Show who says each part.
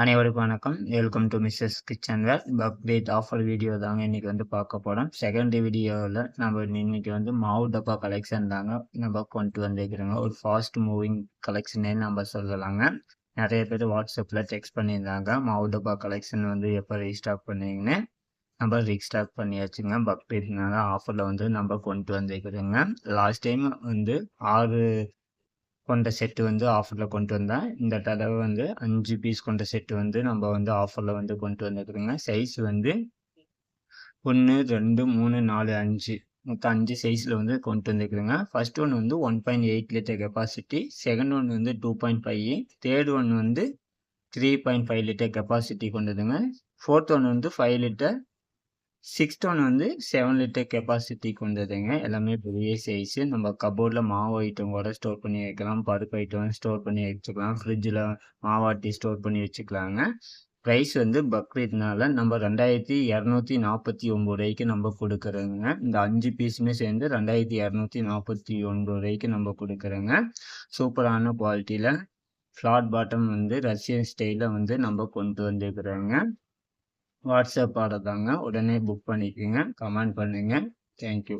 Speaker 1: அனைவருக்கும் வணக்கம். Welcome to Mrs kitchenware Bakrid offer video தாங்க இன்றைக்கி வந்து பார்க்க போகிறோம் செகண்ட் வீடியோவில் நம்ம இன்னைக்கு வந்து மாவு டப்பா கலெக்ஷன் தாங்க நம்ம கொண்டு வந்திருக்கிறோங்க. ஒரு ஃபாஸ்ட் மூவிங் கலெக்ஷனே நம்ம சொல்லலாங்க. நிறைய பேர் வாட்ஸ்அப்பில் டெக்ஸ்ட் பண்ணியிருந்தாங்க. மாவு டப்பா கலெக்ஷன் வந்து எப்போ ரீஸ்டாக் பண்ணீங்கன்னு நம்ம ரீஸ்டாக் பண்ணியாச்சுங்க. பக்ரீத்னால ஆஃபரில் வந்து நம்ம கொண்டு வந்துருக்குறோங்க. லாஸ்ட் டைம் வந்து ஆறு கொண்ட செட்டு வந்து ஆஃபரில் கொண்டு வந்தேன் இந்த தடவை வந்து அஞ்சு பீஸ் கொண்ட செட்டு வந்து நம்ம வந்து ஆஃபரில் வந்து கொண்டு வந்துருக்குங்க. சைஸ் வந்து ஒன்று ரெண்டு மூணு நாலு அஞ்சு. மொத்தம் அஞ்சு சைஸில் வந்து கொண்டு வந்துருக்குதுங்க. ஃபர்ஸ்ட் ஒன் வந்து one point eight litre capacity second one வந்து two point five third one வந்து three point five litre capacity கொண்டதுங்க. Fourth one வந்து ஃபைவ் லிட்டர் சிக்ஸ் டோன் வந்து செவன் லிட்டர் கெப்பாசிட்டி கொண்டதுங்க. எல்லாமே பெரிய சைஸு நம்ம கபோர்டில் மாவு ஐட்டம் கூட ஸ்டோர் பண்ணி வைக்கலாம். பருப்பு ஐட்டம் ஸ்டோர் பண்ணி வச்சுக்கலாம். ஃப்ரிட்ஜில் மாவாட்டி ஸ்டோர் பண்ணி வச்சுக்கலாங்க. ப்ரைஸ் வந்து பக்ரீத்னால நம்ம ரெண்டாயிரத்தி இரநூத்தி நாற்பத்தி ஒம்பது ரூபாய்க்கு நம்ம கொடுக்குறோங்க. இந்த அஞ்சு பீஸுமே சேர்ந்து ரெண்டாயிரத்தி இரநூத்தி நாற்பத்தி ஒன்பது ரூபாய்க்கு நம்ம கொடுக்குறோங்க. சூப்பரான குவாலிட்டியில் ஃப்ளாட் பாட்டம் வந்து ரஷ்யன் ஸ்டைலில் வந்து நம்ம கொண்டு வந்துருக்குறோங்க வாட்ஸ்அப் ஆர்டர் தாங்க. உடனே புக் பண்ணிக்கோங்க. கமெண்ட் பண்ணுங்கள் தேங்க்யூ